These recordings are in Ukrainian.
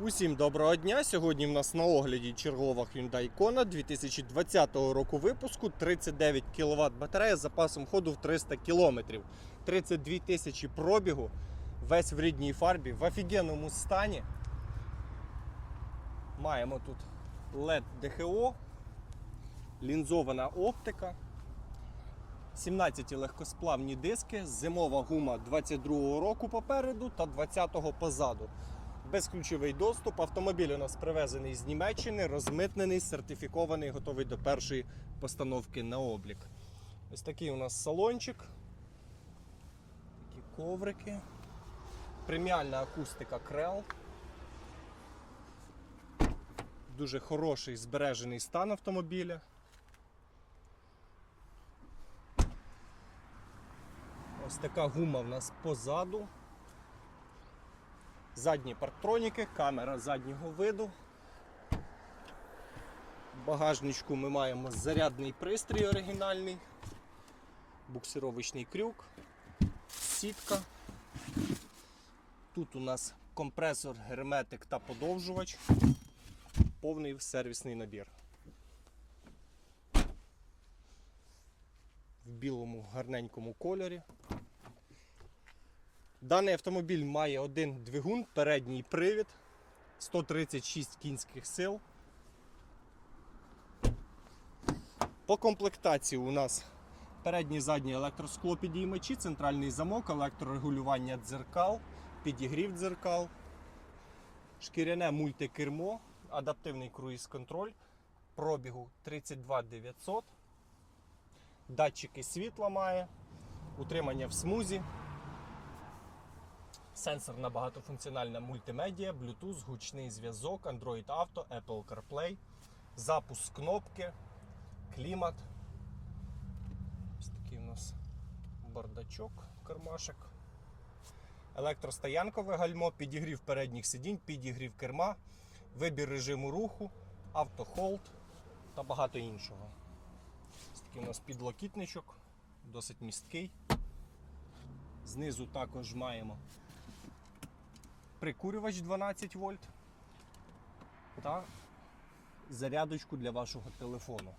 Усім доброго дня! Сьогодні в нас на огляді чергова Hyundai Kona 2020 року випуску 39 кВт батарея з запасом ходу в 300 км. 32 тисячі пробігу, весь в рідній фарбі, в офігенному стані. Маємо тут LED DHO, лінзована оптика, 17 легкосплавні диски, зимова гума 22 року попереду та 20-го позаду. Безключовий доступ. Автомобіль у нас привезений з Німеччини, розмитнений, сертифікований, готовий до першої постановки на облік. Ось такий у нас салончик. Такі коврики. Преміальна акустика Крел. Дуже хороший збережений стан автомобіля. Ось така гума в нас позаду. Задні парктроніки, камера заднього виду. В багажничку ми маємо зарядний пристрій оригінальний, буксировочний крюк, сітка. Тут у нас компресор, герметик та подовжувач. Повний сервісний набір. В білому гарненькому кольорі. Даний автомобіль має один двигун, передній привід, 136 кінських сил. По комплектації у нас передній і задній електросклопідіймачі, центральний замок, електрорегулювання дзеркал, підігрів дзеркал, шкіряне мультикермо, адаптивний круїз-контроль, пробігу 32 900, датчики світла має, утримання в смузі. Сенсорна багатофункціональна мультимедіа, Bluetooth, гучний зв'язок, Android Auto, Apple CarPlay, запуск кнопки, клімат. Ось такий у нас бардачок, кармашек. Електростоянкове гальмо, підігрів передніх сидінь, підігрів керма, вибір режиму руху, автохолд та багато іншого. Ось такий у нас підлокітничок, досить місткий. Знизу також маємо прикурювач 12 вольт та зарядочку для вашого телефону.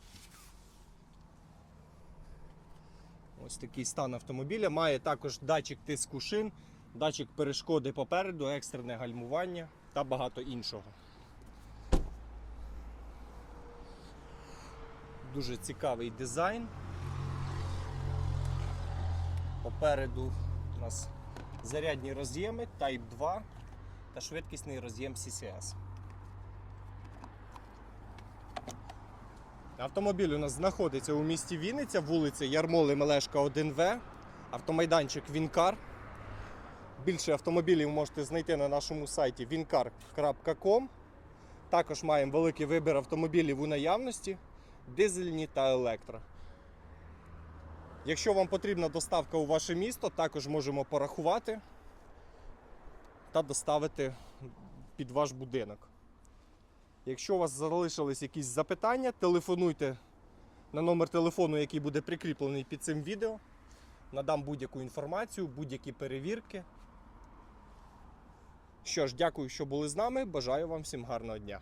Ось такий стан автомобіля. Має також датчик тиску шин, датчик перешкоди попереду, екстрене гальмування та багато іншого. Дуже цікавий дизайн. Попереду у нас зарядні роз'єми Type 2 та швидкісний роз'єм CCS. Автомобіль у нас знаходиться у місті Вінниця, вулиця Ярмоли Мелешка 1В, автомайданчик Вінкар. Більше автомобілів можете знайти на нашому сайті wincar.com. Також маємо великий вибір автомобілів у наявності, дизельні та електро. Якщо вам потрібна доставка у ваше місто, також можемо порахувати та доставити під ваш будинок. Якщо у вас залишились якісь запитання, телефонуйте на номер телефону, який буде прикріплений під цим відео. Надам будь-яку інформацію, будь-які перевірки. Що ж, дякую, що були з нами. Бажаю вам всім гарного дня.